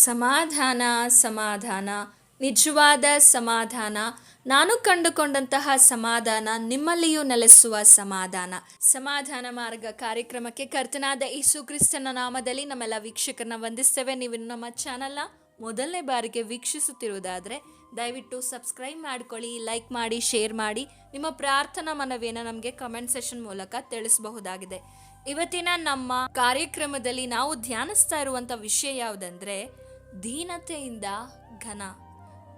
ಸಮಾಧಾನ ಸಮಾಧಾನ, ನಿಜವಾದ ಸಮಾಧಾನ. ನಾನು ಕಂಡುಕೊಂಡಂತಹ ಸಮಾಧಾನ ನಿಮ್ಮಲ್ಲಿಯೂ ನೆಲೆಸುವ ಸಮಾಧಾನ. ಸಮಾಧಾನ ಮಾರ್ಗ ಕಾರ್ಯಕ್ರಮಕ್ಕೆ ಕರ್ತನಾದ ಯೇಸು ಕ್ರಿಸ್ತನ ನಾಮದಲ್ಲಿ ನಮ್ಮೆಲ್ಲ ವೀಕ್ಷಕರನ್ನ ವಂದಿಸ್ತೇವೆ. ನೀವು ನಮ್ಮ ಚಾನಲ್ನ ಮೊದಲನೇ ಬಾರಿಗೆ ವೀಕ್ಷಿಸುತ್ತಿರುವುದಾದರೆ ದಯವಿಟ್ಟು ಸಬ್ಸ್ಕ್ರೈಬ್ ಮಾಡ್ಕೊಳ್ಳಿ, ಲೈಕ್ ಮಾಡಿ, ಶೇರ್ ಮಾಡಿ. ನಿಮ್ಮ ಪ್ರಾರ್ಥನಾ ಮನವಿಯನ್ನು ನಮಗೆ ಕಮೆಂಟ್ ಸೆಷನ್ ಮೂಲಕ ತಿಳಿಸಬಹುದಾಗಿದೆ. ಇವತ್ತಿನ ನಮ್ಮ ಕಾರ್ಯಕ್ರಮದಲ್ಲಿ ನಾವು ಧ್ಯಾನಿಸ್ತಾ ಇರುವಂಥ ವಿಷಯ ಯಾವುದಂದ್ರೆ ದೀನತೆಯಿಂದ ಘನ.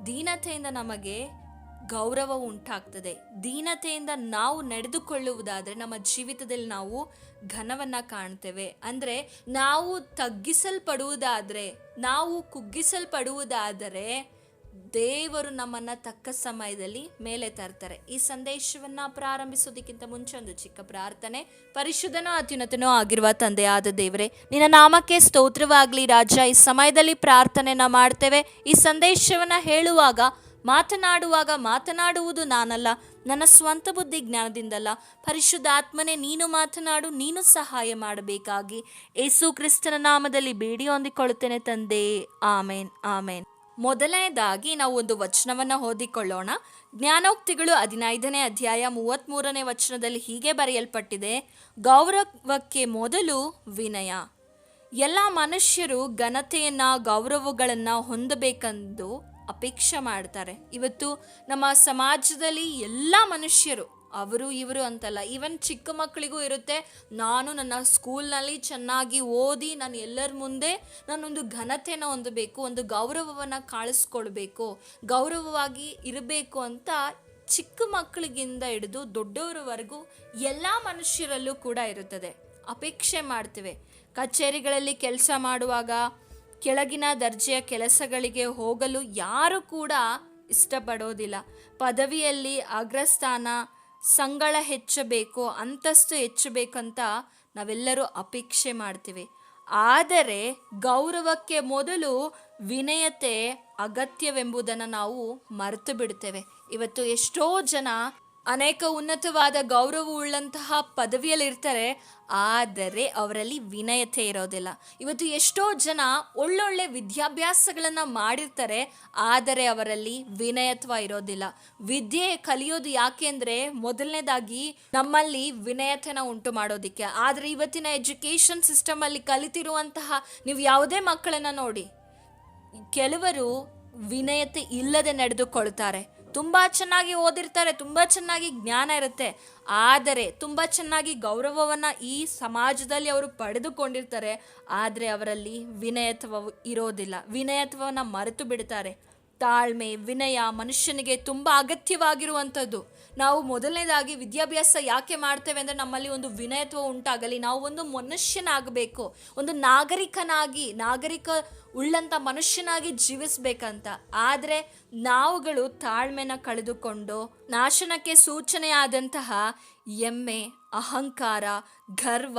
ದೀನತೆಯಿಂದ ನಮಗೆ ಗೌರವ ಉಂಟಾಗ್ತದೆ. ದೀನತೆಯಿಂದ ನಾವು ನಡೆದುಕೊಳ್ಳುವುದಾದರೆ ನಮ್ಮ ಜೀವಿತದಲ್ಲಿ ನಾವು ಘನವನ್ನು ಕಾಣ್ತೇವೆ. ಅಂದರೆ ನಾವು ತಗ್ಗಿಸಲ್ಪಡುವುದಾದರೆ, ನಾವು ಕುಗ್ಗಿಸಲ್ಪಡುವುದಾದರೆ ದೇವರು ನಮ್ಮನ್ನ ತಕ್ಕ ಸಮಯದಲ್ಲಿ ಮೇಲೆ ತರ್ತಾರೆ. ಈ ಸಂದೇಶವನ್ನ ಪ್ರಾರಂಭಿಸೋದಕ್ಕಿಂತ ಮುಂಚೆ ಒಂದು ಚಿಕ್ಕ ಪ್ರಾರ್ಥನೆ. ಪರಿಶುದ್ಧನೋ ಅತ್ಯುನ್ನತನೋ ಆಗಿರುವ ತಂದೆಯಾದ ದೇವರೇ, ನಿನ್ನ ನಾಮಕ್ಕೆ ಸ್ತೋತ್ರವಾಗ್ಲಿ ರಾಜ. ಈ ಸಮಯದಲ್ಲಿ ಪ್ರಾರ್ಥನೆನ ಮಾಡ್ತೇವೆ. ಈ ಸಂದೇಶವನ್ನ ಹೇಳುವಾಗ, ಮಾತನಾಡುವಾಗ ಮಾತನಾಡುವುದು ನಾನಲ್ಲ. ನನ್ನ ಸ್ವಂತ ಬುದ್ಧಿ ಜ್ಞಾನದಿಂದಲ್ಲ. ಪರಿಶುದ್ಧ ಆತ್ಮನೇ ನೀನು ಮಾತನಾಡು, ನೀನು ಸಹಾಯ ಮಾಡಬೇಕಾಗಿ. ಯೇಸು ಕ್ರಿಸ್ತನ ನಾಮದಲ್ಲಿ ಬೇಡಿ ಹೊಂದಿಕೊಳ್ಳುತ್ತೇನೆ ತಂದೆ. ಆಮೇನ್ ಆಮೇನ್. ಮೊದಲನೇದಾಗಿ ನಾವು ಒಂದು ವಚನವನ್ನ ಓದಿಕೊಳ್ಳೋಣ. ಜ್ಞಾನೋಕ್ತಿಗಳು ಹದಿನೈದನೇ ಅಧ್ಯಾಯ ಮೂವತ್ತ್ಮೂರನೇ ವಚನದಲ್ಲಿ ಹೀಗೆ ಬರೆಯಲ್ಪಟ್ಟಿದೆ. ಗೌರವಕ್ಕೆ ಮೊದಲು ವಿನಯ. ಎಲ್ಲ ಮನುಷ್ಯರು ಘನತೆಯನ್ನ, ಗೌರವಗಳನ್ನು ಹೊಂದಬೇಕೆಂದು ಅಪೇಕ್ಷೆ ಮಾಡ್ತಾರೆ. ಇವತ್ತು ನಮ್ಮ ಸಮಾಜದಲ್ಲಿ ಎಲ್ಲ ಮನುಷ್ಯರು ಅವರು ಇವರು ಅಂತಲ್ಲ. ಈವನ್ ಚಿಕ್ಕ ಮಕ್ಕಳಿಗೂ ಇರುತ್ತೆ. ನಾನು ನನ್ನ ಸ್ಕೂಲ್ನಲ್ಲಿ ಚೆನ್ನಾಗಿ ಓದಿ ನಾನು ಎಲ್ಲರ ಮುಂದೆ ನಾನೊಂದು ಘನತೆನ ಹೊಂದಬೇಕು, ಒಂದು ಗೌರವವನ್ನು ಕಾಳಿಸ್ಕೊಳ್ಬೇಕು, ಗೌರವವಾಗಿ ಇರಬೇಕು ಅಂತ ಚಿಕ್ಕ ಮಕ್ಕಳಿಗಿಂತ ಹಿಡಿದು ದೊಡ್ಡವರವರೆಗೂ ಎಲ್ಲ ಮನುಷ್ಯರಲ್ಲೂ ಕೂಡ ಇರುತ್ತದೆ. ಅಪೇಕ್ಷೆ ಮಾಡ್ತೇವೆ. ಕಚೇರಿಗಳಲ್ಲಿ ಕೆಲಸ ಮಾಡುವಾಗ, ಕೆಳಗಿನ ದರ್ಜೆಯ ಕೆಲಸಗಳಿಗೆ ಹೋಗಲು ಯಾರು ಕೂಡ ಇಷ್ಟಪಡೋದಿಲ್ಲ. ಪದವಿಯಲ್ಲಿ ಅಗ್ರಸ್ಥಾನ ಸಂಗಳ ಹೆಚ್ಚಬೇಕು, ಅಂತಸ್ತು ಹೆಚ್ಚಬೇಕಂತ ನಾವೆಲ್ಲರೂ ಅಪೇಕ್ಷೆ ಮಾಡ್ತೀವಿ. ಆದರೆ ಗೌರವಕ್ಕೆ ಮೊದಲು ವಿನಯತೆ ಅಗತ್ಯವೆಂಬುದನ್ನು ನಾವು ಮರೆತು ಬಿಡ್ತೇವೆ. ಇವತ್ತು ಎಷ್ಟೋ ಜನ ಅನೇಕ ಉನ್ನತವಾದ ಗೌರವವುಳ್ಳಂತಹ ಪದವಿಯಲ್ಲಿರ್ತಾರೆ, ಆದರೆ ಅವರಲ್ಲಿ ವಿನಯತೆ ಇರೋದಿಲ್ಲ. ಇವತ್ತು ಎಷ್ಟೋ ಜನ ಒಳ್ಳೊಳ್ಳೆ ವಿದ್ಯಾಭ್ಯಾಸಗಳನ್ನು ಮಾಡಿರ್ತಾರೆ, ಆದರೆ ಅವರಲ್ಲಿ ವಿನಯತ್ವ ಇರೋದಿಲ್ಲ. ವಿದ್ಯೆ ಕಲಿಯೋದು ಯಾಕೆ ಅಂದರೆ, ಮೊದಲನೇದಾಗಿ ನಮ್ಮಲ್ಲಿ ವಿನಯತೆನ ಉಂಟು ಮಾಡೋದಿಕ್ಕೆ. ಆದರೆ ಇವತ್ತಿನ ಎಜುಕೇಷನ್ ಸಿಸ್ಟಮಲ್ಲಿ ಕಲಿತಿರುವಂತಹ ನೀವು ಯಾವುದೇ ಮಕ್ಕಳನ್ನ ನೋಡಿ, ಕೆಲವರು ವಿನಯತೆ ಇಲ್ಲದೆ ನಡೆದುಕೊಳ್ತಾರೆ. ತುಂಬ ಚೆನ್ನಾಗಿ ಓದಿರ್ತಾರೆ, ತುಂಬ ಚೆನ್ನಾಗಿ ಜ್ಞಾನ ಇರುತ್ತೆ. ಆದರೆ ತುಂಬ ಚೆನ್ನಾಗಿ ಗೌರವವನ್ನು ಈ ಸಮಾಜದಲ್ಲಿ ಅವರು ಪಡೆದುಕೊಂಡಿರ್ತಾರೆ. ಆದರೆ ಅವರಲ್ಲಿ ವಿನಯತ್ವ ಇರೋದಿಲ್ಲ. ವಿನಯತ್ವವನ್ನು ಮರೆತು ಬಿಡ್ತಾರೆ. ತಾಳ್ಮೆ, ವಿನಯ ಮನುಷ್ಯನಿಗೆ ತುಂಬ ಅಗತ್ಯವಾಗಿರುವಂಥದ್ದು. ನಾವು ಮೊದಲನೇದಾಗಿ ವಿದ್ಯಾಭ್ಯಾಸ ಯಾಕೆ ಮಾಡ್ತೇವೆ ಅಂದರೆ ನಮ್ಮಲ್ಲಿ ಒಂದು ವಿನಯತ್ವ ಉಂಟಾಗಲಿ. ನಾವು ಒಂದು ಮನುಷ್ಯನಾಗಬೇಕು. ಒಂದು ನಾಗರಿಕನಾಗಿ, ನಾಗರಿಕ ಉಳ್ಳಂಥ ಮನುಷ್ಯನಾಗಿ ಜೀವಿಸ್ಬೇಕಂತ. ಆದರೆ ನಾವುಗಳು ತಾಳ್ಮೆನ ಕಳೆದುಕೊಂಡು, ನಾಶನಕ್ಕೆ ಸೂಚನೆಯಾದಂತಹ ಎಮ್ಮೆ ಅಹಂಕಾರ, ಗರ್ವ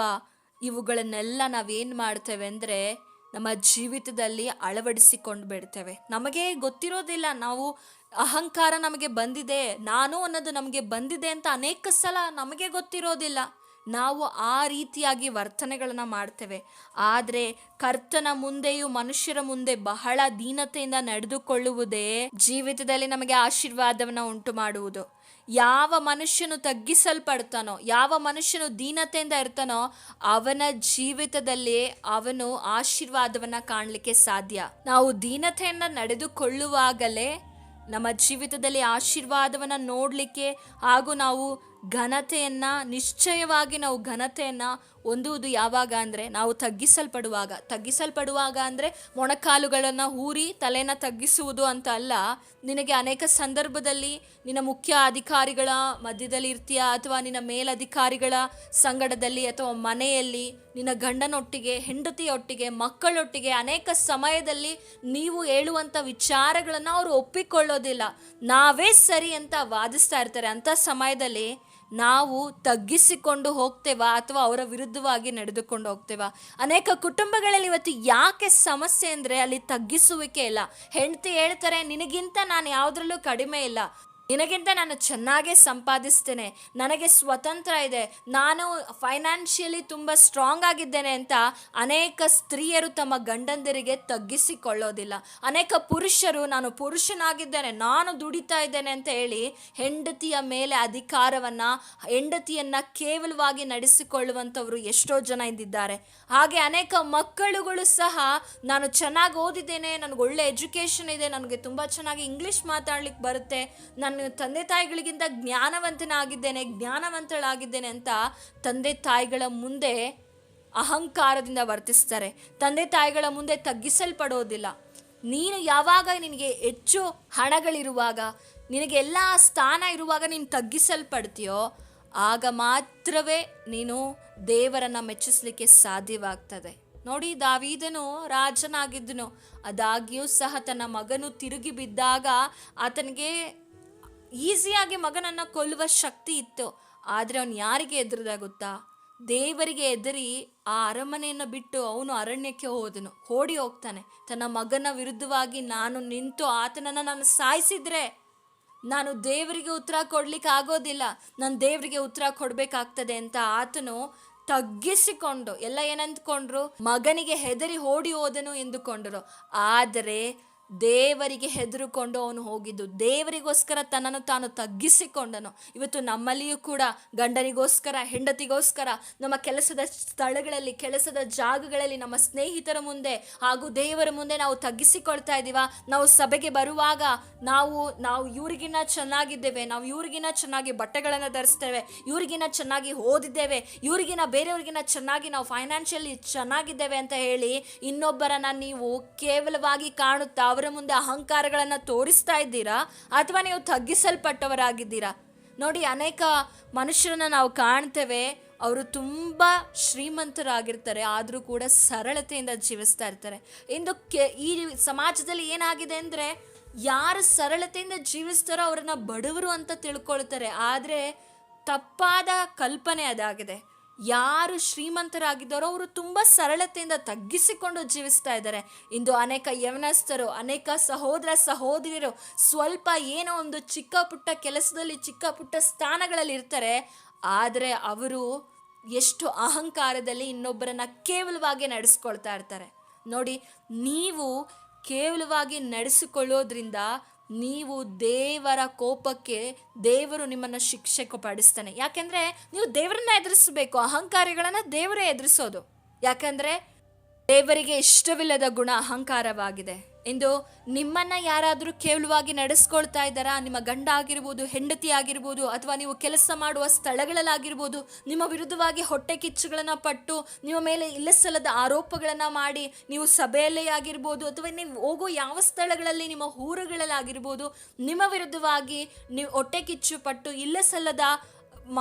ಇವುಗಳನ್ನೆಲ್ಲ ನಾವೇನು ಮಾಡ್ತೇವೆ ಅಂದರೆ ನಮ್ಮ ಜೀವಿತದಲ್ಲಿ ಅಳವಡಿಸಿಕೊಂಡು ಬಿಡ್ತೇವೆ. ನಮಗೆ ಗೊತ್ತಿರೋದಿಲ್ಲ ನಾವು ಅಹಂಕಾರ ನಮಗೆ ಬಂದಿದೆ, ನಾನು ಅನ್ನೋದು ನಮಗೆ ಬಂದಿದೆ ಅಂತ ಅನೇಕ ಸಲ ನಮಗೆ ಗೊತ್ತಿರೋದಿಲ್ಲ. ನಾವು ಆ ರೀತಿಯಾಗಿ ವರ್ತನೆಗಳನ್ನು ಮಾಡ್ತೇವೆ. ಆದರೆ ಕರ್ತನ ಮುಂದೆಯೂ ಮನುಷ್ಯರ ಮುಂದೆ ಬಹಳ ದೀನತೆಯಿಂದ ನಡೆದುಕೊಳ್ಳುವುದೇ ಜೀವಿತದಲ್ಲಿ ನಮಗೆ ಆಶೀರ್ವಾದವನ್ನ ಉಂಟು ಮಾಡುವುದು ಯಾವ ಮನುಷ್ಯನು ತಗ್ಗಿಸಲ್ಪಡ್ತಾನೋ, ಯಾವ ಮನುಷ್ಯನು ದೀನತೆಯಿಂದ ಇರ್ತಾನೋ, ಅವನ ಜೀವಿತದಲ್ಲಿ ಅವನು ಆಶೀರ್ವಾದವನ್ನ ಕಾಣಲಿಕ್ಕೆ ಸಾಧ್ಯ. ನಾವು ದೀನತೆಯನ್ನು ನಡೆದುಕೊಳ್ಳುವಾಗಲೇ ನಮ್ಮ ಜೀವಿತದಲ್ಲಿ ಆಶೀರ್ವಾದವನ್ನು ನೋಡಲಿಕ್ಕೆ ಹಾಗೂ ನಾವು ಘನತೆಯನ್ನು, ನಿಶ್ಚಯವಾಗಿ ನಾವು ಘನತೆಯನ್ನು ಹೊಂದುವುದು ಯಾವಾಗ ಅಂದರೆ, ನಾವು ತಗ್ಗಿಸಲ್ಪಡುವಾಗ. ತಗ್ಗಿಸಲ್ಪಡುವಾಗ ಅಂದರೆ, ಮೊಣಕಾಲುಗಳನ್ನು ಊರಿ ತಲೆನ ತಗ್ಗಿಸುವುದು ಅಂತ ಅಲ್ಲ. ನಿನಗೆ ಅನೇಕ ಸಂದರ್ಭದಲ್ಲಿ ನಿನ್ನ ಮುಖ್ಯ ಅಧಿಕಾರಿಗಳ ಮಧ್ಯದಲ್ಲಿ ಇರ್ತೀಯ ಅಥವಾ ನಿನ್ನ ಮೇಲಧಿಕಾರಿಗಳ ಸಂಗಡದಲ್ಲಿ ಅಥವಾ ಮನೆಯಲ್ಲಿ ನಿನ್ನ ಗಂಡನೊಟ್ಟಿಗೆ, ಹೆಂಡತಿಯೊಟ್ಟಿಗೆ, ಮಕ್ಕಳೊಟ್ಟಿಗೆ ಅನೇಕ ಸಮಯದಲ್ಲಿ ನೀವು ಹೇಳುವಂಥ ವಿಚಾರಗಳನ್ನು ಅವರು ಒಪ್ಪಿಕೊಳ್ಳೋದಿಲ್ಲ. ನಾವೇ ಸರಿ ಅಂತ ವಾದಿಸ್ತಾ ಇರ್ತಾರೆ. ಅಂಥ ಸಮಯದಲ್ಲಿ ನಾವು ತಗ್ಗಿಸಿಕೊಂಡು ಹೋಗ್ತೇವಾ ಅಥವಾ ಅವರ ವಿರುದ್ಧವಾಗಿ ನಡೆದುಕೊಂಡು ಹೋಗ್ತೇವಾ? ಅನೇಕ ಕುಟುಂಬಗಳಲ್ಲಿ ಇವತ್ತು ಯಾಕೆ ಸಮಸ್ಯೆ ಅಂದರೆ ಅಲ್ಲಿ ತಗ್ಗಿಸುವಿಕೆ ಇಲ್ಲ. ಹೆಂಡತಿ ಹೇಳ್ತಾರೆ, ನಿನಗಿಂತ ನಾನು ಯಾವುದ್ರಲ್ಲೂ ಕಡಿಮೆ ಇಲ್ಲ. ನಿನಗಿಂತ ನಾನು ಚೆನ್ನಾಗೇ ಸಂಪಾದಿಸ್ತೇನೆ, ನನಗೆ ಸ್ವತಂತ್ರ ಇದೆ, ನಾನು ಫೈನಾನ್ಷಿಯಲಿ ತುಂಬ ಸ್ಟ್ರಾಂಗ್ ಆಗಿದ್ದೇನೆ ಅಂತ ಅನೇಕ ಸ್ತ್ರೀಯರು ತಮ್ಮ ಗಂಡಂದಿರಿಗೆ ತಗ್ಗಿಸಿಕೊಳ್ಳೋದಿಲ್ಲ. ಅನೇಕ ಪುರುಷರು, ನಾನು ಪುರುಷನಾಗಿದ್ದೇನೆ, ನಾನು ದುಡಿತಾ ಇದ್ದೇನೆ ಅಂತ ಹೇಳಿ ಹೆಂಡತಿಯ ಮೇಲೆ ಅಧಿಕಾರವನ್ನು, ಹೆಂಡತಿಯನ್ನು ಕೇವಲವಾಗಿ ನಡೆಸಿಕೊಳ್ಳುವಂಥವರು ಎಷ್ಟೋ ಜನ ಇದ್ದಿದ್ದಾರೆ ಹಾಗೆ ಅನೇಕ ಮಕ್ಕಳುಗಳು ಸಹ ನಾನು ಚೆನ್ನಾಗಿ ಓದಿದ್ದೇನೆ, ನನಗೆ ಒಳ್ಳೆ ಎಜುಕೇಷನ್ ಇದೆ, ನನಗೆ ತುಂಬ ಚೆನ್ನಾಗಿ ಇಂಗ್ಲೀಷ್ ಮಾತಾಡ್ಲಿಕ್ಕೆ ಬರುತ್ತೆ, ನನ್ನ ತಂದೆ ತಾಯಿಗಳಿಗಿಂತ ಜ್ಞಾನವಂತನಾಗಿದ್ದೇನೆ, ಜ್ಞಾನವಂತಳಾಗಿದ್ದೇನೆ ಅಂತ ತಂದೆ ತಾಯಿಗಳ ಮುಂದೆ ಅಹಂಕಾರದಿಂದ ವರ್ತಿಸ್ತಾರೆ. ತಂದೆ ತಾಯಿಗಳ ಮುಂದೆ ತಗ್ಗಿಸಲ್ಪಡೋದಿಲ್ಲ. ನೀನು ಯಾವಾಗ ನಿನಗೆ ಹೆಚ್ಚು ಹಣಗಳಿರುವಾಗ, ನಿನಗೆ ಎಲ್ಲ ಸ್ಥಾನ ಇರುವಾಗ ನೀನು ತಗ್ಗಿಸಲ್ಪಡ್ತೀಯೋ, ಆಗ ಮಾತ್ರವೇ ನೀನು ದೇವರನ್ನು ಮೆಚ್ಚಿಸಲಿಕ್ಕೆ ಸಾಧ್ಯವಾಗ್ತದೆ. ನೋಡಿ, ದಾವೀದನು ರಾಜನಾಗಿದ್ದನು. ಅದಾಗಿಯೂ ಸಹ ತನ್ನ ಮಗನು ತಿರುಗಿ ಬಿದ್ದಾಗ ಆತನಿಗೆ ಈಸಿಯಾಗಿ ಮಗನನ್ನು ಕೊಲ್ಲುವ ಶಕ್ತಿ ಇತ್ತು. ಆದರೆ ಅವನು ಯಾರಿಗೆ ಎದುರಿದ ಗೊತ್ತಾ? ದೇವರಿಗೆ ಎದರಿ ಆ ಅರಮನೆಯನ್ನು ಬಿಟ್ಟು ಅವನು ಅರಣ್ಯಕ್ಕೆ ಹೋದನು. ಓಡಿ ಹೋಗ್ತಾನೆ. ತನ್ನ ಮಗನ ವಿರುದ್ಧವಾಗಿ ನಾನು ನಿಂತು ಆತನನ್ನು ನಾನು ಸಾಯಿಸಿದ್ರೆ ನಾನು ದೇವರಿಗೆ ಉತ್ತರ ಕೊಡ್ಲಿಕ್ಕೆ ಆಗೋದಿಲ್ಲ. ನಾನು ದೇವರಿಗೆ ಉತ್ತರ ಕೊಡಬೇಕಾಗ್ತದೆ ಅಂತ ಆತನು ತಗ್ಗಿಸಿಕೊಂಡು, ಎಲ್ಲ ಏನಂದ್ಕೊಂಡ್ರು? ಮಗನಿಗೆ ಹೆದರಿ ಓಡಿ ಹೋದನು ಎಂದುಕೊಂಡರು. ಆದರೆ ದೇವರಿಗೆ ಹೆದರುಕೊಂಡು ಅವನು ಹೋಗಿದ್ದು. ದೇವರಿಗೋಸ್ಕರ ತನ್ನನ್ನು ತಾನು ತಗ್ಗಿಸಿಕೊಂಡನು. ಇವತ್ತು ನಮ್ಮಲ್ಲಿಯೂ ಕೂಡ ಗಂಡನಿಗೋಸ್ಕರ ಹೆಂಡತಿಗೋಸ್ಕರ, ನಮ್ಮ ಕೆಲಸದ ಸ್ಥಳಗಳಲ್ಲಿ, ಕೆಲಸದ ಜಾಗಗಳಲ್ಲಿ ನಮ್ಮ ಸ್ನೇಹಿತರ ಮುಂದೆ ಹಾಗೂ ದೇವರ ಮುಂದೆ ನಾವು ತಗ್ಗಿಸಿಕೊಳ್ತಾ ಇದ್ದೀವ. ನಾವು ಸಭೆಗೆ ಬರುವಾಗ ನಾವು ನಾವು ಇವ್ರಿಗಿನ್ನ ಚೆನ್ನಾಗಿದ್ದೇವೆ, ನಾವು ಇವ್ರಿಗಿನ್ನ ಚೆನ್ನಾಗಿ ಬಟ್ಟೆಗಳನ್ನು ಧರಿಸ್ತೇವೆ, ಇವ್ರಿಗಿನ್ನ ಚೆನ್ನಾಗಿ ಓದಿದ್ದೇವೆ ಇವ್ರಿಗಿನ ಬೇರೆಯವ್ರಿಗಿನ್ನ ಚೆನ್ನಾಗಿ ನಾವು ಫೈನಾನ್ಷಿಯಲಿ ಚೆನ್ನಾಗಿದ್ದೇವೆ ಅಂತ ಹೇಳಿ ಇನ್ನೊಬ್ಬರನ್ನ ನೀವು ಕೇವಲವಾಗಿ ಕಾಣುತ್ತಾ ಅವರ ಮುಂದೆ ಅಹಂಕಾರಗಳನ್ನು ತೋರಿಸ್ತಾ ಇದ್ದೀರಾ? ಅಥವಾ ನೀವು ತಗ್ಗಿಸಲ್ಪಟ್ಟವರಾಗಿದ್ದೀರಾ? ನೋಡಿ, ಅನೇಕ ಮನುಷ್ಯರನ್ನ ನಾವು ಕಾಣ್ತೇವೆ. ಅವರು ತುಂಬ ಶ್ರೀಮಂತರಾಗಿರ್ತಾರೆ, ಆದರೂ ಕೂಡ ಸರಳತೆಯಿಂದ ಜೀವಿಸ್ತಾ ಇರ್ತಾರೆ. ಇಂದು ಕೆ, ಈ ಸಮಾಜದಲ್ಲಿ ಏನಾಗಿದೆ ಅಂದರೆ, ಯಾರು ಸರಳತೆಯಿಂದ ಜೀವಿಸ್ತಾರೋ ಅವರನ್ನ ಬಡವರು ಅಂತ ತಿಳ್ಕೊಳ್ತಾರೆ. ಆದರೆ ತಪ್ಪಾದ ಕಲ್ಪನೆ ಅದಾಗಿದೆ. ಯಾರು ಶ್ರೀಮಂತರಾಗಿದ್ದಾರೋ ಅವರು ತುಂಬ ಸರಳತೆಯಿಂದ ತಗ್ಗಿಸಿಕೊಂಡು ಜೀವಿಸ್ತಾ ಇದ್ದಾರೆ. ಇಂದು ಅನೇಕ ಯವನಸ್ಥರು, ಅನೇಕ ಸಹೋದರ ಸಹೋದರಿಯರು ಸ್ವಲ್ಪ ಏನೋ ಒಂದು ಚಿಕ್ಕ ಪುಟ್ಟ ಕೆಲಸದಲ್ಲಿ, ಚಿಕ್ಕ ಪುಟ್ಟ ಸ್ಥಾನಗಳಲ್ಲಿ ಇರ್ತಾರೆ. ಆದರೆ ಅವರು ಎಷ್ಟು ಅಹಂಕಾರದಲ್ಲಿ ಇನ್ನೊಬ್ಬರನ್ನ ಕೇವಲವಾಗಿ ನಡೆಸ್ಕೊಳ್ತಾ ಇರ್ತಾರೆ. ನೋಡಿ, ನೀವು ಕೇವಲವಾಗಿ ನಡೆಸಿಕೊಳ್ಳೋದ್ರಿಂದ ನೀವು ದೇವರ ಕೋಪಕ್ಕೆ ದೇವರು ನಿಮ್ಮನ್ನು ಶಿಕ್ಷೆ ಪಡಿಸ್ತಾನೆ ಯಾಕೆಂದರೆ ನೀವು ದೇವರನ್ನ ಎದುರಿಸಬೇಕು, ಅಹಂಕಾರಿಗಳನ್ನು ದೇವರೇ ಎದುರಿಸೋದು. ಯಾಕಂದರೆ ದೇವರಿಗೆ ಇಷ್ಟವಿಲ್ಲದ ಗುಣ ಅಹಂಕಾರವಾಗಿದೆ. ಇಂದು ನಿಮ್ಮನ್ನ ಯಾರಾದರೂ ಕೇವಲವಾಗಿ ನಡೆಸ್ಕೊಳ್ತಾ ಇದ್ದಾರಾ? ನಿಮ್ಮ ಗಂಡ ಆಗಿರ್ಬೋದು, ಹೆಂಡತಿ ಆಗಿರ್ಬೋದು, ಅಥವಾ ನೀವು ಕೆಲಸ ಮಾಡುವ ಸ್ಥಳಗಳಲ್ಲಾಗಿರ್ಬೋದು, ನಿಮ್ಮ ವಿರುದ್ಧವಾಗಿ ಹೊಟ್ಟೆ ಕಿಚ್ಚುಗಳನ್ನು ಪಟ್ಟು, ನಿಮ್ಮ ಮೇಲೆ ಇಲ್ಲಸಲ್ಲದ ಆರೋಪಗಳನ್ನು ಮಾಡಿ, ನೀವು ಸಭೆಯಲ್ಲೇ ಆಗಿರ್ಬೋದು, ಅಥವಾ ನೀವು ಹೋಗೋ ಯಾವ ಸ್ಥಳಗಳಲ್ಲಿ, ನಿಮ್ಮ ಊರುಗಳಲ್ಲಾಗಿರ್ಬೋದು, ನಿಮ್ಮ ವಿರುದ್ಧವಾಗಿ ನೀವು ಹೊಟ್ಟೆ ಕಿಚ್ಚು ಪಟ್ಟು, ಇಲ್ಲಸಲ್ಲದ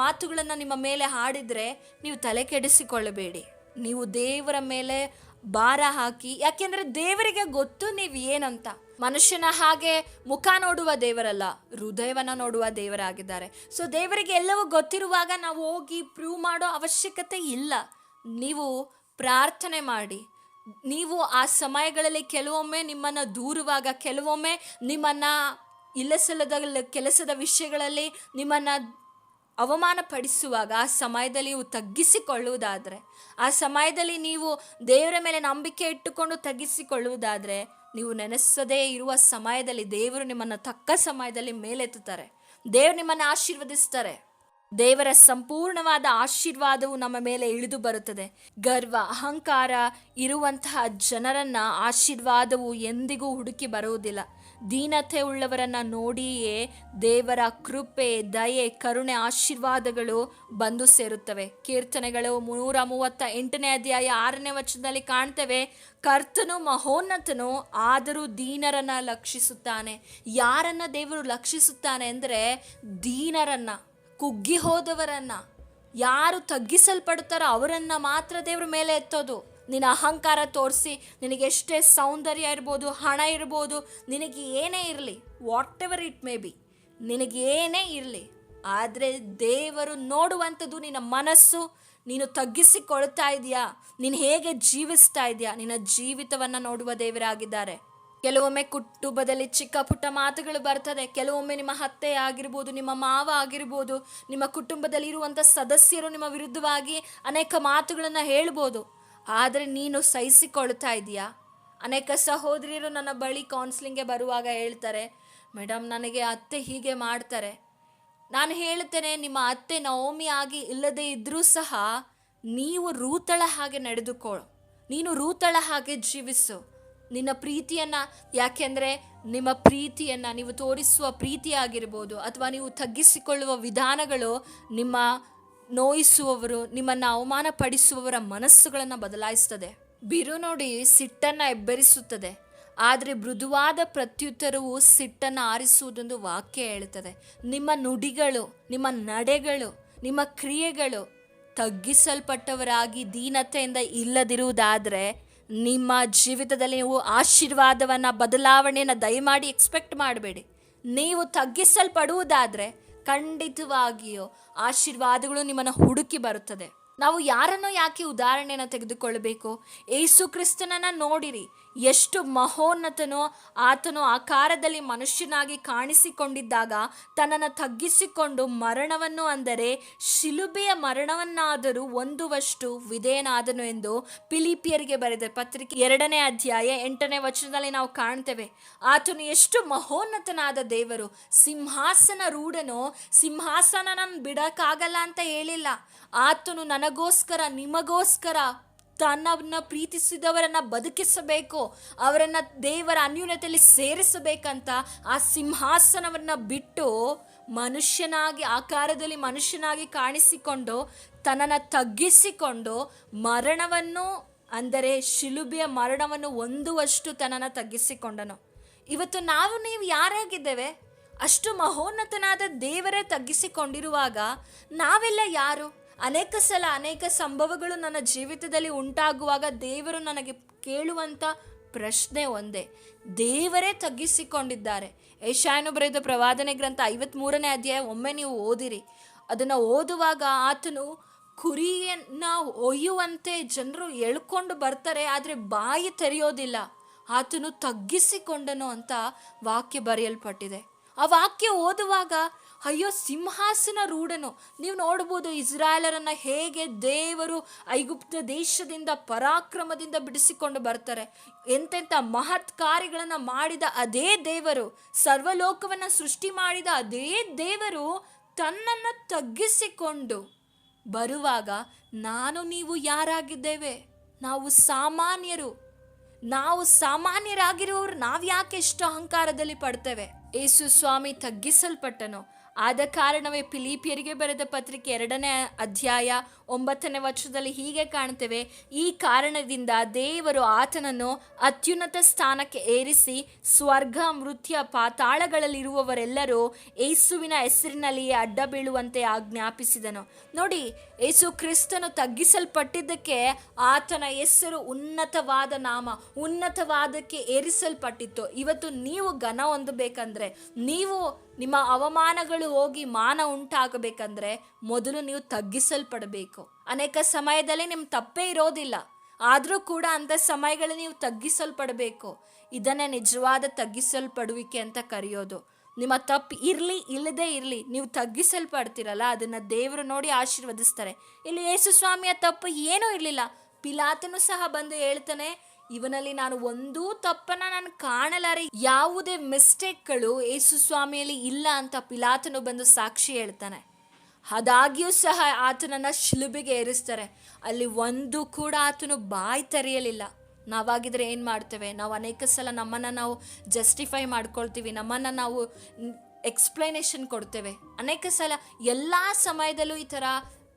ಮಾತುಗಳನ್ನು ನಿಮ್ಮ ಮೇಲೆ ಹಾಡಿದರೆ ನೀವು ತಲೆ ಕೆಡಿಸಿಕೊಳ್ಳಬೇಡಿ. ನೀವು ದೇವರ ಮೇಲೆ ಭಾರ ಹಾಕಿ, ಯಾಕೆಂದ್ರೆ ದೇವರಿಗೆ ಗೊತ್ತು ನೀವು ಏನಂತ. ಮನುಷ್ಯನ ಹಾಗೆ ಮುಖ ನೋಡುವ ದೇವರಲ್ಲ, ಹೃದಯವನ್ನ ನೋಡುವ ದೇವರಾಗಿದ್ದಾರೆ. ಸೊ ದೇವರಿಗೆ ಎಲ್ಲವೂ ಗೊತ್ತಿರುವಾಗ ನಾವು ಹೋಗಿ ಪ್ರೂವ್ ಮಾಡೋ ಅವಶ್ಯಕತೆ ಇಲ್ಲ. ನೀವು ಪ್ರಾರ್ಥನೆ ಮಾಡಿ. ನೀವು ಆ ಸಮಯಗಳಲ್ಲಿ ಕೆಲವೊಮ್ಮೆ ನಿಮ್ಮನ್ನು ದೂರುವಾಗ, ಕೆಲವೊಮ್ಮೆ ನಿಮ್ಮನ್ನು ಇಲ್ಲಸಲ್ಲದ ಕೆಲಸದ ವಿಷಯಗಳಲ್ಲಿ ನಿಮ್ಮನ್ನು ಅವಮಾನ ಪಡಿಸುವಾಗ ಆ ಸಮಯದಲ್ಲಿ ನೀವು ತಗ್ಗಿಸಿಕೊಳ್ಳುವುದಾದರೆ, ಆ ಸಮಯದಲ್ಲಿ ನೀವು ದೇವರ ಮೇಲೆ ನಂಬಿಕೆ ಇಟ್ಟುಕೊಂಡು ತಗ್ಗಿಸಿಕೊಳ್ಳುವುದಾದರೆ, ನೀವು ನೆನೆಸದೇ ಇರುವ ಸಮಯದಲ್ಲಿ ದೇವರು ನಿಮ್ಮನ್ನು ತಕ್ಕ ಸಮಯದಲ್ಲಿ ಮೇಲೆತ್ತುತ್ತಾರೆ. ದೇವರು ನಿಮ್ಮನ್ನು ಆಶೀರ್ವದಿಸ್ತಾರೆ. ದೇವರ ಸಂಪೂರ್ಣವಾದ ಆಶೀರ್ವಾದವು ನಮ್ಮ ಮೇಲೆ ಇಳಿದು ಬರುತ್ತದೆ. ಗರ್ವ, ಅಹಂಕಾರ ಇರುವಂತಹ ಜನರನ್ನ ಆಶೀರ್ವಾದವು ಎಂದಿಗೂ ಹುಡುಕಿ ಬರುವುದಿಲ್ಲ. ದೀನತೆ ಉಳ್ಳವರನ್ನು ನೋಡಿಯೇ ದೇವರ ಕೃಪೆ, ದಯೆ, ಕರುಣೆ, ಆಶೀರ್ವಾದಗಳು ಬಂದು ಸೇರುತ್ತವೆ. ಕೀರ್ತನೆಗಳು ನೂರ ಮೂವತ್ತ ಎಂಟನೇ ಅಧ್ಯಾಯ ಆರನೇ ವಚನದಲ್ಲಿ ಕಾಣ್ತೇವೆ, ಕರ್ತನು ಮಹೋನ್ನತನು, ಆದರೂ ದೀನರನ್ನ ಲಕ್ಷಿಸುತ್ತಾನೆ. ಯಾರನ್ನ ದೇವರು ಲಕ್ಷಿಸುತ್ತಾನೆ ಅಂದರೆ ದೀನರನ್ನ ಕುಗ್ಗಿ ಹೋದವರನ್ನ ಯಾರು ತಗ್ಗಿಸಲ್ಪಡ್ತಾರೋ ಅವರನ್ನ ಮಾತ್ರ ದೇವ್ರ ಮೇಲೆ ಎತ್ತೋದು. ನಿನ್ನ ಅಹಂಕಾರ ತೋರಿಸಿ ನಿನಗೆಷ್ಟೇ ಸೌಂದರ್ಯ ಇರ್ಬೋದು, ಹಣ ಇರ್ಬೋದು, ನಿನಗೆ ಏನೇ ಇರಲಿ whatever it may be ನಿನಗೆ ಏನೇ ಇರಲಿ, ಆದರೆ ದೇವರು ನೋಡುವಂಥದ್ದು ನಿನ್ನ ಮನಸ್ಸು, ನೀನು ತಗ್ಗಿಸಿಕೊಳ್ತಾ ಇದೆಯಾ, ನೀನು ಹೇಗೆ ಜೀವಿಸ್ತಾ ಇದೆಯಾ, ನಿನ್ನ ಜೀವಿತವನ್ನು ನೋಡುವ ದೇವರಾಗಿದ್ದಾರೆ. ಕೆಲವೊಮ್ಮೆ ಕುಟುಂಬದಲ್ಲಿ ಚಿಕ್ಕ ಪುಟ್ಟ ಮಾತುಗಳು ಬರ್ತದೆ, ಕೆಲವೊಮ್ಮೆ ನಿಮ್ಮ ಅತ್ತೆ ಆಗಿರ್ಬೋದು, ನಿಮ್ಮ ಮಾವ ಆಗಿರ್ಬೋದು, ನಿಮ್ಮ ಕುಟುಂಬದಲ್ಲಿ ಇರುವಂಥ ಸದಸ್ಯರು ನಿಮ್ಮ ವಿರುದ್ಧವಾಗಿ ಅನೇಕ ಮಾತುಗಳನ್ನು ಹೇಳ್ಬೋದು. ಆದರೆ ನೀನು ಸಹಿಸಿಕೊಳ್ತಾ ಇದೆಯಾ? ಅನೇಕ ಸಹೋದರಿಯರು ನನ್ನ ಬಳಿ ಕೌನ್ಸಿಲಿಂಗ್ಗೆ ಬರುವಾಗ ಹೇಳ್ತಾರೆ ಮೇಡಮ್ ನನಗೆ ಅತ್ತೆ ಹೀಗೆ ಮಾಡ್ತಾರೆ. ನಾನು ಹೇಳ್ತೇನೆ ನಿಮ್ಮ ಅತ್ತೆ ನವಮಿ ಆಗಿ ಇಲ್ಲದೇ ಇದ್ದರೂ ಸಹ ನೀವು ರೂತಳ ಹಾಗೆ ನಡೆದುಕೊಳ್ಳು ನೀನು ರೂತಳ ಹಾಗೆ ಜೀವಿಸು. ನಿನ್ನ ಪ್ರೀತಿಯನ್ನ ಯಾಕೆಂದ್ರೆ ನಿಮ್ಮ ಪ್ರೀತಿಯನ್ನ ನೀವು ತೋರಿಸುವ ಪ್ರೀತಿಯಾಗಿರ್ಬೋದು, ಅಥವಾ ನೀವು ತಗ್ಗಿಸಿಕೊಳ್ಳುವ ವಿಧಾನಗಳು ನಿಮ್ಮ ನೋಯಿಸುವವರು, ನಿಮ್ಮನ್ನು ಅವಮಾನ ಪಡಿಸುವವರ ಮನಸ್ಸುಗಳನ್ನು ಬದಲಾಯಿಸ್ತದೆ. ಬಿರು ನೋಡಿ ಸಿಟ್ಟನ್ನ ಎಬ್ಬರಿಸುತ್ತದೆ ಆದರೆ ಮೃದುವಾದ ಪ್ರತ್ಯುತ್ತರವು ಸಿಟ್ಟನ್ನು ಆರಿಸುವುದೊಂದು ವಾಕ್ಯ ಹೇಳುತ್ತದೆ. ನಿಮ್ಮ ನುಡಿಗಳು, ನಿಮ್ಮ ನಡೆಗಳು, ನಿಮ್ಮ ಕ್ರಿಯೆಗಳು ತಗ್ಗಿಸಲ್ಪಟ್ಟವರಾಗಿ ದೀನತೆಯಿಂದ ಇಲ್ಲದಿರುವುದಾದರೆ ನಿಮ್ಮ ಜೀವಿತದಲ್ಲಿ ನೀವು ಆಶೀರ್ವಾದವನ್ನು, ಬದಲಾವಣೆಯನ್ನು ದಯಮಾಡಿ ಎಕ್ಸ್ಪೆಕ್ಟ್ ಮಾಡಬೇಡಿ. ನೀವು ತಗ್ಗಿಸಲ್ಪಡುವುದಾದರೆ ಖಂಡಿತವಾಗಿಯೂ ಆಶೀರ್ವಾದಗಳು ನಿಮ್ಮನ್ನು ಹುಡುಕಿ ಬರುತ್ತದೆ. ನಾವು ಯಾರನ್ನು ಯಾಕೆ ಉದಾಹರಣೆಯನ್ನು ತೆಗೆದುಕೊಳ್ಳಬೇಕು? ಏಸು ಕ್ರಿಸ್ತನನ್ನು ನೋಡಿರಿ. ಎಷ್ಟು ಮಹೋನ್ನತನೋ ಆತನು ಆಕಾರದಲ್ಲಿ ಮನುಷ್ಯನಾಗಿ ಕಾಣಿಸಿಕೊಂಡಿದ್ದಾಗ ತನ್ನನ್ನು ತಗ್ಗಿಸಿಕೊಂಡು ಮರಣವನ್ನು ಅಂದರೆ ಶಿಲುಬೆಯ ಮರಣವನ್ನಾದರೂ ಒಂದುವಷ್ಟು ವಿಧೇಯನಾದನು ಎಂದು ಪಿಲಿಪಿಯರಿಗೆ ಬರೆದ ಪತ್ರಿಕೆ ಎರಡನೇ ಅಧ್ಯಾಯ ಎಂಟನೇ ವಚನದಲ್ಲಿ ನಾವು ಕಾಣ್ತೇವೆ. ಆತನು ಎಷ್ಟು ಮಹೋನ್ನತನಾದ ದೇವರು. ಸಿಂಹಾಸನ ರೂಢನು ಸಿಂಹಾಸನ ನಾನು ಬಿಡಕ್ಕಾಗಲ್ಲ ಅಂತ ಹೇಳಿಲ್ಲ. ಆತನು ನನಗೋಸ್ಕರ, ನಿಮಗೋಸ್ಕರ ತನ್ನನ್ನು ಪ್ರೀತಿಸಿದವರನ್ನ ಬದುಕಿಸಬೇಕು, ಅವರನ್ನ ದೇವರ ಅನ್ಯೂನ್ಯತೆಯಲ್ಲಿ ಸೇರಿಸಬೇಕಂತ ಆ ಸಿಂಹಾಸನವನ್ನ ಬಿಟ್ಟು ಮನುಷ್ಯನಾಗಿ, ಆಕಾರದಲ್ಲಿ ಮನುಷ್ಯನಾಗಿ ಕಾಣಿಸಿಕೊಂಡು, ತನ್ನನ್ನು ತಗ್ಗಿಸಿಕೊಂಡು ಮರಣವನ್ನು, ಅಂದರೆ ಶಿಲುಬೆಯ ಮರಣವನ್ನು ಹೊಂದುವಷ್ಟು ತನ್ನನ್ನು ತಗ್ಗಿಸಿಕೊಂಡನು. ಇವತ್ತು ನಾವು, ನೀವು ಯಾರಾಗಿದ್ದೇವೆ? ಅಷ್ಟು ಮಹೋನ್ನತನಾದ ದೇವರೇ ತಗ್ಗಿಸಿಕೊಂಡಿರುವಾಗ ನಾವೆಲ್ಲ ಯಾರು? ಅನೇಕ ಸಲ, ಅನೇಕ ಸಂಭವಗಳು ನನ್ನ ಜೀವಿತದಲ್ಲಿ ಉಂಟಾಗುವಾಗ ದೇವರು ನನಗೆ ಕೇಳುವಂಥ ಪ್ರಶ್ನೆ ಒಂದೇ. ದೇವರೇ ತಗ್ಗಿಸಿಕೊಂಡಿದ್ದಾರೆ. ಏಷಾಯನು ಬರೆದ ಪ್ರವಾದನೆ ಗ್ರಂಥ ಐವತ್ಮೂರನೇ ಅಧ್ಯಾಯ ಒಮ್ಮೆ ನೀವು ಓದಿರಿ. ಅದನ್ನು ಓದುವಾಗ ಆತನು ಕುರಿಯನ್ನ ಒಯ್ಯುವಂತೆ ಜನರು ಎಳ್ಕೊಂಡು ಬರ್ತಾರೆ, ಆದರೆ ಬಾಯಿ ತೆರೆಯೋದಿಲ್ಲ. ಆತನು ತಗ್ಗಿಸಿಕೊಂಡನು ಅಂತ ವಾಕ್ಯ ಬರೆಯಲ್ಪಟ್ಟಿದೆ. ಆ ವಾಕ್ಯ ಓದುವಾಗ ಅಯ್ಯೋ, ಸಿಂಹಾಸನ ರೂಢನು. ನೀವು ನೋಡ್ಬೋದು, ಇಸ್ರಾಯೇಲರನ್ನು ಹೇಗೆ ದೇವರು ಐಗುಪ್ತ ದೇಶದಿಂದ ಪರಾಕ್ರಮದಿಂದ ಬಿಡಿಸಿಕೊಂಡು ಬರ್ತಾರೆ. ಎಂತೆಂಥ ಮಹತ್ ಕಾರ್ಯಗಳನ್ನು ಮಾಡಿದ ಅದೇ ದೇವರು, ಸರ್ವಲೋಕವನ್ನು ಸೃಷ್ಟಿ ಮಾಡಿದ ಅದೇ ದೇವರು ತನ್ನನ್ನು ತಗ್ಗಿಸಿಕೊಂಡು ಬರುವಾಗ ನಾನು ನೀವು ಯಾರಾಗಿದ್ದೇವೆ? ನಾವು ಸಾಮಾನ್ಯರು. ನಾವು ಸಾಮಾನ್ಯರಾಗಿರುವವರು ನಾವು ಯಾಕೆ ಎಷ್ಟು ಅಹಂಕಾರದಲ್ಲಿ ಪಡ್ತೇವೆ? ಏಸು ಸ್ವಾಮಿ ತಗ್ಗಿಸಲ್ಪಟ್ಟನು. ಆದ ಕಾರಣವೇ ಫಿಲಿಪಿಯರಿಗೆ ಬರೆದ ಪತ್ರಿಕೆ ಎರಡನೇ ಅಧ್ಯಾಯ ಒಂಬತ್ತನೇ ವರ್ಷದಲ್ಲಿ ಹೀಗೆ ಕಾಣ್ತೇವೆ ಈ ಕಾರಣದಿಂದ ದೇವರು ಆತನನ್ನು ಅತ್ಯುನ್ನತ ಸ್ಥಾನಕ್ಕೆ ಏರಿಸಿ ಸ್ವರ್ಗ, ಮೃತ್ಯ, ಪಾತಾಳಗಳಲ್ಲಿರುವವರೆಲ್ಲರೂ ಏಸುವಿನ ಹೆಸರಿನಲ್ಲಿಯೇ ಅಡ್ಡ ಬೀಳುವಂತೆ ಆಜ್ಞಾಪಿಸಿದನು. ನೋಡಿ, ಏಸು ಕ್ರಿಸ್ತನು ತಗ್ಗಿಸಲ್ಪಟ್ಟಿದ್ದಕ್ಕೆ ಆತನ ಹೆಸರು ಉನ್ನತವಾದ ನಾಮ, ಉನ್ನತವಾದಕ್ಕೆ ಏರಿಸಲ್ಪಟ್ಟಿತ್ತು. ಇವತ್ತು ನೀವು ಘನ ಹೊಂದಬೇಕಂದ್ರೆ, ನೀವು ನಿಮ್ಮ ಅವಮಾನಗಳು ಹೋಗಿ ಮಾನ ಉಂಟಾಗಬೇಕಂದ್ರೆ ಮೊದಲು ನೀವು ತಗ್ಗಿಸಲ್ಪಡಬೇಕು. ಅನೇಕ ಸಮಯದಲ್ಲಿ ನಿಮ್ಮ ತಪ್ಪೇ ಇರೋದಿಲ್ಲ. ಆದರೂ ಕೂಡ ಅಂಥ ಸಮಯಗಳಲ್ಲಿ ನೀವು ತಗ್ಗಿಸಲ್ಪಡಬೇಕು. ಇದನ್ನೇ ನಿಜವಾದ ತಗ್ಗಿಸಲ್ಪಡುವಿಕೆ ಅಂತ ಕರೆಯೋದು. ನಿಮ್ಮ ತಪ್ಪು ಇರಲಿ, ಇಲ್ಲದೆ ಇರಲಿ, ನೀವು ತಗ್ಗಿಸಲ್ಪಡ್ತೀರಲ್ಲ, ಅದನ್ನು ದೇವರು ನೋಡಿ ಆಶೀರ್ವದಿಸ್ತಾರೆ. ಇಲ್ಲಿ ಯೇಸು ಸ್ವಾಮಿಯ ತಪ್ಪು ಏನೂ ಇರಲಿಲ್ಲ. ಪಿಲಾತನು ಸಹ ಬಂದು ಹೇಳ್ತಾನೆ ಇವನಲ್ಲಿ ನಾನು ಒಂದೂ ತಪ್ಪನ್ನ ನಾನು ಕಾಣಲಾರೆ. ಯಾವುದೇ ಮಿಸ್ಟೇಕ್ಗಳು ಯೇಸು ಸ್ವಾಮಿಯಲ್ಲಿ ಇಲ್ಲ ಅಂತ ಪಿಲಾತನು ಬಂದು ಸಾಕ್ಷಿ ಹೇಳ್ತಾನೆ. ಅದಾಗಿಯೂ ಸಹ ಆತನನ್ನು ಶಿಲುಬಿಗೆ ಏರಿಸ್ತಾರೆ. ಅಲ್ಲಿ ಒಂದು ಕೂಡ ಆತನು ಬಾಯಿ ತೆರೆಯಲಿಲ್ಲ. ನಾವಾಗಿದ್ರೆ ಏನು ಮಾಡ್ತೇವೆ? ನಾವು ಅನೇಕ ಸಲ ನಮ್ಮನ್ನು ನಾವು ಜಸ್ಟಿಫೈ ಮಾಡ್ಕೊಳ್ತೀವಿ. ನಮ್ಮನ್ನು ನಾವು ಎಕ್ಸ್ಪ್ಲನೇಷನ್ ಕೊಡ್ತೇವೆ. ಅನೇಕ ಸಲ ಎಲ್ಲ ಸಮಯದಲ್ಲೂ ಈ ಥರ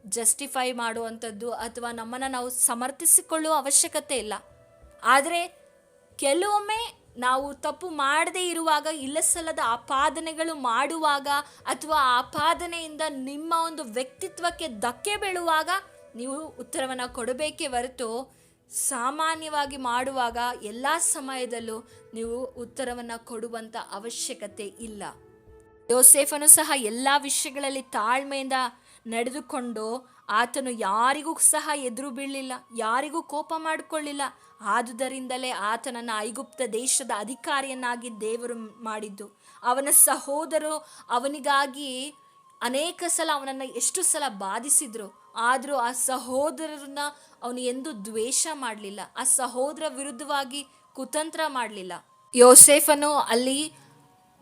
ಜಸ್ಟಿಫೈ ಮಾಡುವಂಥದ್ದು ಅಥವಾ ನಮ್ಮನ್ನು ನಾವು ಸಮರ್ಥಿಸಿಕೊಳ್ಳುವ ಅವಶ್ಯಕತೆ ಇಲ್ಲ. ಆದರೆ ಕೆಲವೊಮ್ಮೆ ನಾವು ತಪ್ಪು ಮಾಡದೇ ಇರುವಾಗ, ಇಲ್ಲಸಲ್ಲದ ಆಪಾದನೆಗಳು ಮಾಡುವಾಗ ಅಥವಾ ಆಪಾದನೆಯಿಂದ ನಿಮ್ಮ ಒಂದು ವ್ಯಕ್ತಿತ್ವಕ್ಕೆ ಧಕ್ಕೆ ಬೀಳುವಾಗ ನೀವು ಉತ್ತರವನ್ನು ಕೊಡಬೇಕೇ ಹೊರತು ಸಾಮಾನ್ಯವಾಗಿ ಮಾಡುವಾಗ ಎಲ್ಲ ಸಮಯದಲ್ಲೂ ನೀವು ಉತ್ತರವನ್ನು ಕೊಡುವಂಥ ಅವಶ್ಯಕತೆ ಇಲ್ಲ. ಯೋಸೇಫನು ಸಹ ಎಲ್ಲ ವಿಷಯಗಳಲ್ಲಿ ತಾಳ್ಮೆಯಿಂದ ನಡೆದುಕೊಂಡು ಆತನು ಯಾರಿಗೂ ಸಹ ಎದುರು ಬೀಳಲಿಲ್ಲ, ಯಾರಿಗೂ ಕೋಪ ಮಾಡಿಕೊಳ್ಳಿಲ್ಲ. ಆದುದರಿಂದಲೇ ಆತನನ್ನು ಐಗುಪ್ತ ದೇಶದ ಅಧಿಕಾರಿಯನ್ನಾಗಿ ದೇವರು ಮಾಡಿದ್ದು. ಅವನ ಸಹೋದರು ಅವನಿಗಾಗಿ ಅನೇಕ ಸಲ ಅವನನ್ನು ಎಷ್ಟು ಸಲ ಬಾಧಿಸಿದ್ರು. ಆದರೂ ಆ ಸಹೋದರರನ್ನ ಅವನು ಎಂದೂ ದ್ವೇಷ ಮಾಡಲಿಲ್ಲ, ಆ ಸಹೋದರ ವಿರುದ್ಧವಾಗಿ ಕುತಂತ್ರ ಮಾಡಲಿಲ್ಲ. ಯೋಸೆಫನು ಅಲ್ಲಿ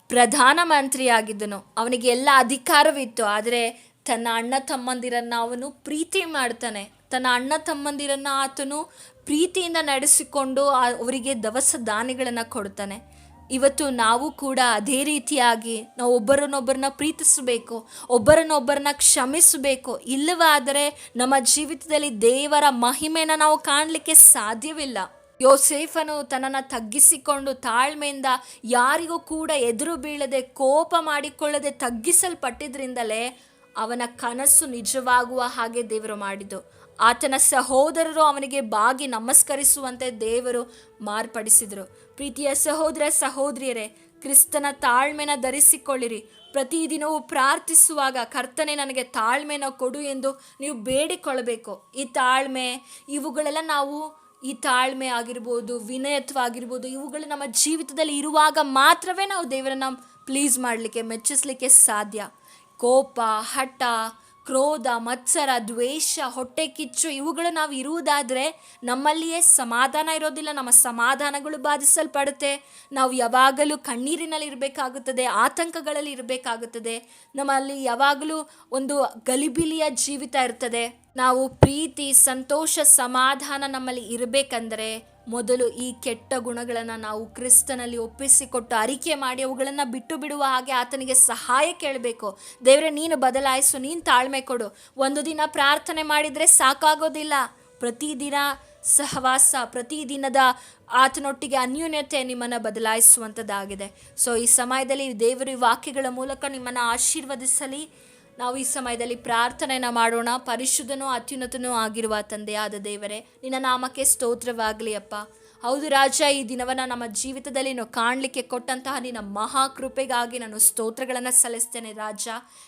ಪ್ರಧಾನಮಂತ್ರಿಯಾಗಿದ್ದನು ಅವನಿಗೆ ಎಲ್ಲ ಅಧಿಕಾರವಿತ್ತು, ಆದರೆ ತನ್ನ ಅಣ್ಣ ತಮ್ಮಂದಿರನ್ನ ಅವನು ಪ್ರೀತಿ ಮಾಡ್ತಾನೆ. ತನ್ನ ಅಣ್ಣ ತಮ್ಮಂದಿರನ್ನ ಆತನು ಪ್ರೀತಿಯಿಂದ ನಡೆಸಿಕೊಂಡು ಅವರಿಗೆ ದವಸ ದಾನಿಗಳನ್ನು ಕೊಡ್ತಾನೆ. ಇವತ್ತು ನಾವು ಕೂಡ ಅದೇ ರೀತಿಯಾಗಿ ನಾವು ಒಬ್ಬರನ್ನೊಬ್ಬರನ್ನ ಪ್ರೀತಿಸಬೇಕು, ಒಬ್ಬರನ್ನೊಬ್ಬರನ್ನ ಕ್ಷಮಿಸಬೇಕು. ಇಲ್ಲವಾದರೆ ನಮ್ಮ ಜೀವಿತದಲ್ಲಿ ದೇವರ ಮಹಿಮೆನ ನಾವು ಕಾಣಲಿಕ್ಕೆ ಸಾಧ್ಯವಿಲ್ಲ. ಯೋಸೇಫನು ತನ್ನನ್ನು ತಗ್ಗಿಸಿಕೊಂಡು ತಾಳ್ಮೆಯಿಂದ ಯಾರಿಗೂ ಕೂಡ ಎದುರು ಬೀಳದೆ ಕೋಪ ಮಾಡಿಕೊಳ್ಳದೆ ತಗ್ಗಿಸಲ್ಪಟ್ಟಿದ್ರಿಂದಲೇ ಅವನ ಕನಸು ನಿಜವಾಗುವ ಹಾಗೆ ದೇವರು ಮಾಡಿದ್ದು. ಆತನ ಸಹೋದರರು ಅವನಿಗೆ ಬಾಗಿ ನಮಸ್ಕರಿಸುವಂತೆ ದೇವರು ಮಾರ್ಪಡಿಸಿದರು. ಪ್ರೀತಿಯ ಸಹೋದರ ಸಹೋದರಿಯರೇ, ಕ್ರಿಸ್ತನ ತಾಳ್ಮೆನ ಧರಿಸಿಕೊಳ್ಳಿರಿ. ಪ್ರತಿದಿನವೂ ಪ್ರಾರ್ಥಿಸುವಾಗ ಕರ್ತನೆ ನನಗೆ ತಾಳ್ಮೆನ ಕೊಡು ಎಂದು ನೀವು ಬೇಡಿಕೊಳ್ಳಬೇಕು. ಈ ತಾಳ್ಮೆ, ಇವುಗಳೆಲ್ಲ ನಾವು ಈ ತಾಳ್ಮೆ ಆಗಿರ್ಬೋದು, ವಿನಯತ್ವ ಆಗಿರ್ಬೋದು, ಇವುಗಳು ನಮ್ಮ ಜೀವಿತದಲ್ಲಿ ಇರುವಾಗ ಮಾತ್ರವೇ ನಾವು ದೇವರನ್ನ ಪ್ಲೀಸ್ ಮಾಡಲಿಕ್ಕೆ, ಮೆಚ್ಚಿಸ್ಲಿಕ್ಕೆ ಸಾಧ್ಯ. ಕೋಪ, ಹಠ, ಕ್ರೋಧ, ಮತ್ಸರ, ದ್ವೇಷ, ಹೊಟ್ಟೆ ಕಿಚ್ಚು ಇವುಗಳು ನಾವು ಇರುವುದಾದರೆ ನಮ್ಮಲ್ಲಿಯೇ ಸಮಾಧಾನ ಇರೋದಿಲ್ಲ. ನಮ್ಮ ಸಮಾಧಾನಗಳು ಬಾಧಿಸಲ್ಪಡುತ್ತೆ. ನಾವು ಯಾವಾಗಲೂ ಕಣ್ಣೀರಿನಲ್ಲಿ ಇರಬೇಕಾಗುತ್ತದೆ, ಆತಂಕಗಳಲ್ಲಿ ಇರಬೇಕಾಗುತ್ತದೆ. ನಮ್ಮಲ್ಲಿ ಯಾವಾಗಲೂ ಒಂದು ಗಲಿಬಿಲಿಯ ಜೀವಿತ ಇರ್ತದೆ. ನಾವು ಪ್ರೀತಿ, ಸಂತೋಷ, ಸಮಾಧಾನ ನಮ್ಮಲ್ಲಿ ಇರಬೇಕಂದ್ರೆ ಮೊದಲು ಈ ಕೆಟ್ಟ ಗುಣಗಳನ್ನು ನಾವು ಕ್ರಿಸ್ತನಲ್ಲಿ ಒಪ್ಪಿಸಿಕೊಟ್ಟು ಅರಿಕೆ ಮಾಡಿ ಅವುಗಳನ್ನು ಬಿಟ್ಟು ಬಿಡುವ ಹಾಗೆ ಆತನಿಗೆ ಸಹಾಯ ಕೇಳಬೇಕು. ದೇವರೇ, ನೀನು ಬದಲಾಯಿಸು, ನೀನು ತಾಳ್ಮೆ ಕೊಡು. ಒಂದು ದಿನ ಪ್ರಾರ್ಥನೆ ಮಾಡಿದರೆ ಸಾಕಾಗೋದಿಲ್ಲ. ಪ್ರತಿದಿನ ಸಹವಾಸ, ಪ್ರತಿದಿನದ ಆತನೊಟ್ಟಿಗೆ ಅನ್ಯೂನ್ಯತೆ ನಿಮ್ಮನ್ನು ಬದಲಾಯಿಸುವಂಥದ್ದಾಗಿದೆ ಸೊ ಈ ಸಮಯದಲ್ಲಿ ದೇವರು ವಾಕ್ಯಗಳ ಮೂಲಕ ನಿಮ್ಮನ್ನು ಆಶೀರ್ವದಿಸಲಿ. ನಾವು ಈ ಸಮಯದಲ್ಲಿ ಪ್ರಾರ್ಥನೆನ ಮಾಡೋಣ. ಪರಿಶುದ್ಧನೂ ಅತ್ಯುನ್ನತನೂ ಆಗಿರುವ ತಂದೆಯಾದ ದೇವರೇ ನಿನ್ನ ನಾಮಕ್ಕೆ ಸ್ತೋತ್ರವಾಗಲಿ ಅಪ್ಪ. ಹೌದು ರಾಜ, ಈ ದಿನವನ್ನು ನಮ್ಮ ಜೀವಿತದಲ್ಲಿ ನಾವು ಕಾಣಲಿಕ್ಕೆ ಕೊಟ್ಟಂತಹ ನಿನ್ನ ಮಹಾಕೃಪೆಗಾಗಿ ನಾನು ಸ್ತೋತ್ರಗಳನ್ನು ಸಲ್ಲಿಸ್ತೇನೆ ರಾಜ.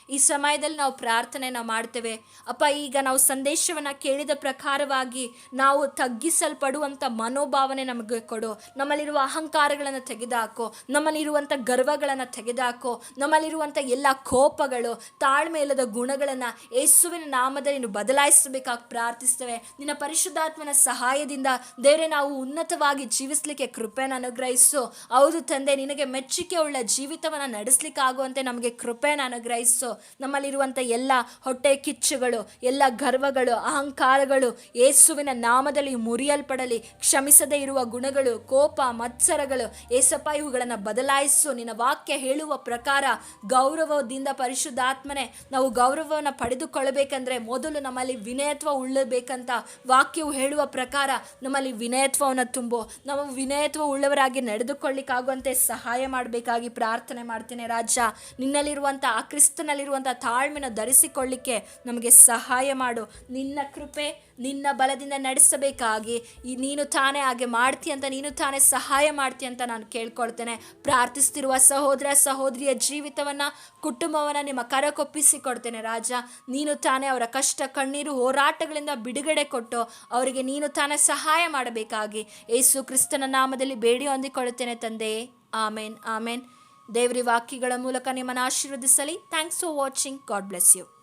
ಈ ಸಮಯದಲ್ಲಿ ನಾವು ಪ್ರಾರ್ಥನೆನ ಮಾಡ್ತೇವೆ. ಅಪ್ಪ, ಈಗ ನಾವು ಸಂದೇಶವನ್ನು ಕೇಳಿದ ಪ್ರಕಾರವಾಗಿ ನಾವು ತಗ್ಗಿಸಲ್ಪಡುವಂಥ ಮನೋಭಾವನೆ ನಮಗೆ ಕೊಡು. ನಮ್ಮಲ್ಲಿರುವ ಅಹಂಕಾರಗಳನ್ನು ತೆಗೆದುಹಾಕು ನಮ್ಮಲ್ಲಿರುವಂಥ ಗರ್ವಗಳನ್ನು ತೆಗೆದುಹಾಕು ನಮ್ಮಲ್ಲಿರುವಂಥ ಎಲ್ಲ ಕೋಪಗಳು ತಾಳ್ಮೆ ಇಲ್ಲದ ಗುಣಗಳನ್ನು ಯೇಸುವಿನ ನಾಮದಲ್ಲಿ ಬದಲಾಯಿಸಬೇಕಾಗಿ ಪ್ರಾರ್ಥಿಸ್ತೇವೆ. ನಿನ್ನ ಪರಿಶುದ್ಧಾತ್ಮನ ಸಹಾಯದಿಂದ ದೇವರೇ, ನಾವು ಉನ್ನತವಾಗಿ ಜೀವಿಸಲಿಕ್ಕೆ ಕೃಪೆನ ಅನುಗ್ರಹಿಸು. ಹೌದು ತಂದೆ, ನಿನಗೆ ಮೆಚ್ಚುಗೆ ಉಳ್ಳ ಜೀವಿತವನ್ನು ನಡೆಸಲಿಕ್ಕೆ ಆಗುವಂತೆ ನಮಗೆ ಕೃಪೆನ ಅನುಗ್ರಹಿಸು. ನಮ್ಮಲ್ಲಿರುವಂಥ ಎಲ್ಲ ಹೊಟ್ಟೆ ಕಿಚ್ಚುಗಳು, ಎಲ್ಲ ಗರ್ವಗಳು, ಅಹಂಕಾರಗಳು ಯೇಸುವಿನ ನಾಮದಲ್ಲಿ ಮುರಿಯಲ್ಪಡಲಿ. ಕ್ಷಮಿಸದೇ ಇರುವ ಗುಣಗಳು, ಕೋಪ, ಮತ್ಸರಗಳು ಏಸಪ್ಪ, ಇವುಗಳನ್ನು ಬದಲಾಯಿಸು. ನಿನ್ನ ವಾಕ್ಯ ಹೇಳುವ ಪ್ರಕಾರ ಗೌರವದಿಂದ ಪರಿಶುದ್ಧಾತ್ಮನೆ ನಾವು ಗೌರವವನ್ನು ಪಡೆದುಕೊಳ್ಳಬೇಕಂದ್ರೆ ಮೊದಲು ನಮ್ಮಲ್ಲಿ ವಿನಯತ್ವ ಉಳ್ಳಬೇಕಂತ ವಾಕ್ಯವು ಹೇಳುವ ಪ್ರಕಾರ ನಮ್ಮಲ್ಲಿ ವಿನಯತ್ವವನ್ನು ತುಂಬು ನಾವು ವಿನಯತ್ವ ಉಳ್ಳವರಾಗಿ ನಡೆದುಕೊಳ್ಳಿಕ್ಕಾಗುವಂತೆ ಸಹಾಯ ಮಾಡಬೇಕಾಗಿ ಪ್ರಾರ್ಥನೆ ಮಾಡ್ತೇನೆ ರಾಜ ನಿನ್ನಲ್ಲಿರುವಂಥ, ಆ ಕ್ರಿಸ್ತನಲ್ಲಿರುವಂಥ ತಾಳ್ಮೆನ ಧರಿಸಿಕೊಳ್ಳಿಕ್ಕೆ ನಮಗೆ ಸಹಾಯ ಮಾಡು. ನಿನ್ನ ಕೃಪೆ ನಿನ್ನ ಬಲದಿಂದ ನಡೆಸಬೇಕಾಗಿ ನೀನು ತಾನೇ ಹಾಗೆ ಮಾಡ್ತೀಯ ಅಂತ, ನೀನು ತಾನೇ ಸಹಾಯ ಮಾಡ್ತೀಯ ಅಂತ ನಾನು ಕೇಳ್ಕೊಳ್ತೇನೆ. ಪ್ರಾರ್ಥಿಸ್ತಿರುವ ಸಹೋದರ, ಸಹೋದರಿಯ ಜೀವಿತವನ್ನು, ಕುಟುಂಬವನ್ನು ನಿಮ್ಮ ಕರಕೊಪ್ಪಿಸಿಕೊಡ್ತೇನೆ ರಾಜ. ನೀನು ತಾನೇ ಅವರ ಕಷ್ಟ, ಕಣ್ಣೀರು, ಹೋರಾಟಗಳಿಂದ ಬಿಡುಗಡೆ ಕೊಟ್ಟು ಅವರಿಗೆ ನೀನು ತಾನೇ ಸಹಾಯ ಮಾಡಬೇಕಾಗಿ. ಯೇಸು ಕ್ರಿಸ್ತನ ನಾಮದಲ್ಲಿ ಬೇಡಿ ಹೊಂದಿಕೊಳ್ಳುತ್ತೇನೆ ತಂದೆ. ಆಮೇನ್ ಆಮೇನ್. ದೇವರಿ ವಾಕ್ಯಗಳ ಮೂಲಕ ನಿಮ್ಮನ್ನು ಆಶೀರ್ವದಿಸಲಿ. Thanks for watching God bless you